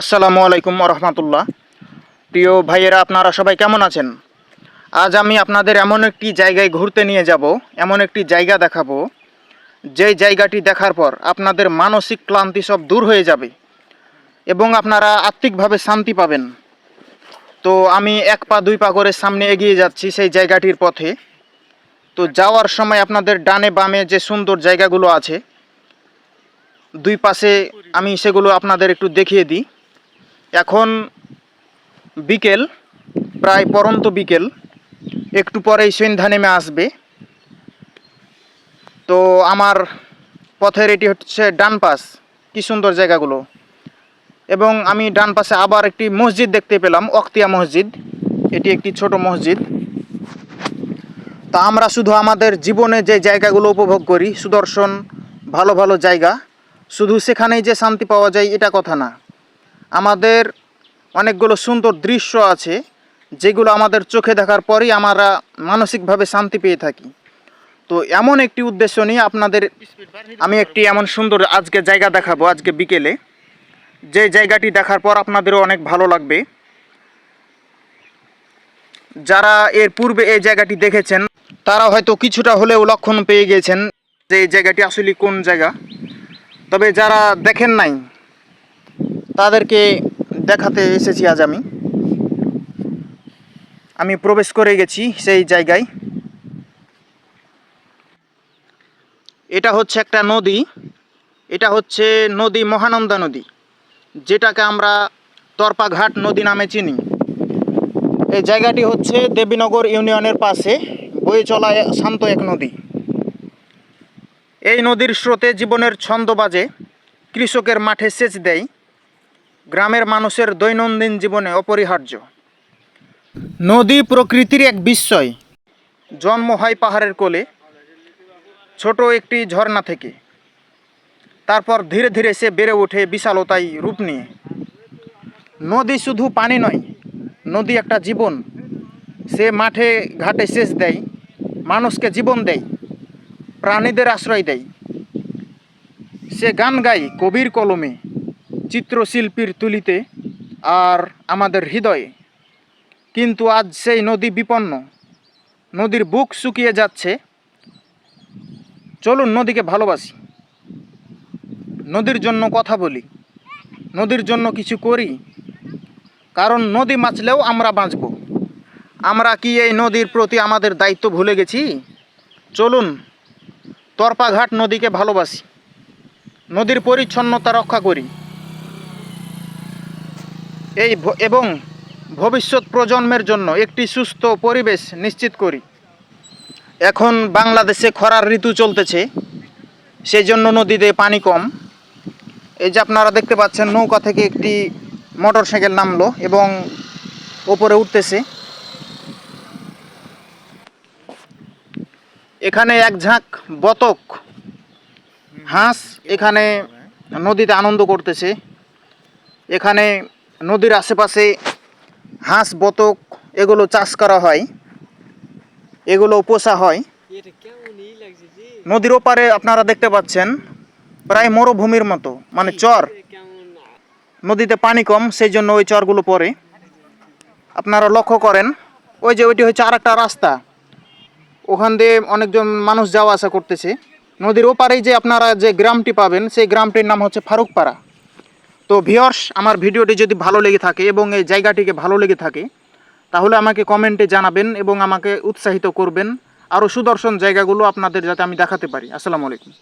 আসসালামু আলাইকুম রহমতুল্লাহ। প্রিয় ভাইয়েরা, আপনারা সবাই কেমন আছেন? আজ আমি আপনাদের এমন একটি জায়গায় ঘুরতে নিয়ে যাব, এমন একটি জায়গা দেখাবো। যেই জায়গাটি দেখার পর আপনাদের মানসিক ক্লান্তি সব দূর হয়ে যাবে এবং আপনারা আত্মিকভাবে শান্তি পাবেন। তো আমি এক পা দুই পা করে সামনে এগিয়ে যাচ্ছি সেই জায়গাটির পথে। তো যাওয়ার সময় আপনাদের ডানে বামে যে সুন্দর জায়গাগুলো আছে, দুই পাশে আমি সেগুলো আপনাদের একটু দেখিয়ে দিই। এখন বিকেল, প্রায় পরন্ত বিকেল। একটু পরেই সন্ধ্যা নেমে আসবে। তো আমার পথের এটি হচ্ছে ডান পাশ, কি সুন্দর জায়গাগুলো। এবং আমি ডান পাশে আবার একটি মসজিদ দেখতে পেলাম অক্তিয়া মসজিদ। এটি একটি ছোট মসজিদ। তা আমরা শুধু আমাদের জীবনে যে জায়গাগুলো উপভোগ করি, সুদর্শন, ভালো ভালো জায়গা, শুধু সেখানেই যে শান্তি পাওয়া যায়, এটা কথা না। আমাদের অনেকগুলো সুন্দর দৃশ্য আছে, যেগুলো আমাদের চোখে দেখার পরই আমরা মানসিকভাবে শান্তি পেয়ে থাকি। তো এমন একটি উদ্দেশ্য নিয়ে আপনাদের আমি একটি এমন সুন্দর আজকে জায়গা দেখাবো আজকে বিকেলে। যে জায়গাটি দেখার পর আপনাদেরও অনেক ভালো লাগবে। যারা এর পূর্বে এই জায়গাটি দেখেছেন, তারা হয়তো কিছুটা হলেও লক্ষণ পেয়ে গিয়েছেন যে এই জায়গাটি আসলে কোন জায়গা। তবে যারা দেখেন নাই তাদেরকে দেখাতে এসেছি আজ আমি। আমি প্রবেশ করে গেছি সেই জায়গায়। এটা হচ্ছে একটা নদী। এটা হচ্ছে নদী মহানন্দা নদী, যেটাকে আমরা তরপাঘাট নদী নামে চিনি। এই জায়গাটি হচ্ছে দেবীনগর ইউনিয়নের পাশে বয়ে চলা শান্ত এক নদী। এই নদীর স্রোতে জীবনের ছন্দ বাজে, কৃষকের মাঠে সেচ দেয় গ্রামের মানুষের দৈনন্দিন জীবনে অপরিহার্য। নদী প্রকৃতির এক বিস্ময়। জন্ম হয় পাহাড়ের কোলে ছোট একটি ঝর্ণা থেকে। তারপর ধীরে ধীরে সে বেড়ে ওঠে বিশালতায় রূপ নিয়ে। নদী শুধু পানি নয় নদী একটা জীবন। সে মাঠে ঘাটে সেচ দেয় মানুষকে জীবন দেয় প্রাণীদের আশ্রয় দেয়। সে গান গায় কবির কলমে। চিত্রশিল্পীর তুলিতে আর আমাদের হৃদয়ে। কিন্তু আজ সেই নদী বিপন্ন। নদীর বুক শুকিয়ে যাচ্ছে। চলুন নদীকে ভালোবাসি। নদীর জন্য কথা বলি। নদীর জন্য কিছু করি। কারণ নদী বাঁচলেও আমরা বাঁচব। আমরা কি এই নদীর প্রতি আমাদের দায়িত্ব ভুলে গেছি? চলুন তরপাঘাট নদীকে ভালোবাসি। নদীর পরিচ্ছন্নতা রক্ষা করি। এই এবং ভবিষ্যৎ প্রজন্মের জন্য একটি সুস্থ পরিবেশ নিশ্চিত করি। এখন বাংলাদেশে খরার ঋতু চলতেছে সেই জন্য নদীতে পানি কম। এই যে আপনারা দেখতে পাচ্ছেন, নৌকা থেকে একটি মোটর সাইকেল নামলো এবং ওপরে উঠতেছে। এখানে এক ঝাঁক বতক হাঁস এখানে নদীতে আনন্দ করতেছে। এখানে নদীর আশেপাশে হাঁস বতক এগুলো চাষ করা হয়। এগুলো পোষা হয়। নদীর ওপারে আপনারা দেখতে পাচ্ছেন প্রায় মরুভূমির মতো মানে চর। নদীতে পানি কম সেই জন্য ওই চরগুলো পড়ে। আপনারা লক্ষ্য করেন ওই যে ওইটি হচ্ছে আর একটা রাস্তা। ওখান দিয়ে অনেকজন মানুষ যাওয়া আসা করতেছে। নদীর ওপারেই যে আপনারা যে গ্রামটি পাবেন সেই গ্রামটির নাম হচ্ছে ফারুকপাড়া। তো ভিওর্স আমার ভিডিওটি যদি ভালো লেগে থাকে এবং এই জায়গাটিকে ভালো লেগে থাকে, তাহলে আমাকে কমেন্টে জানাবেন এবং আমাকে উৎসাহিত করবেন। আরও সুদর্শন জায়গাগুলো আপনাদের যাতে আমি দেখাতে পারি। আসসালামু আলাইকুম।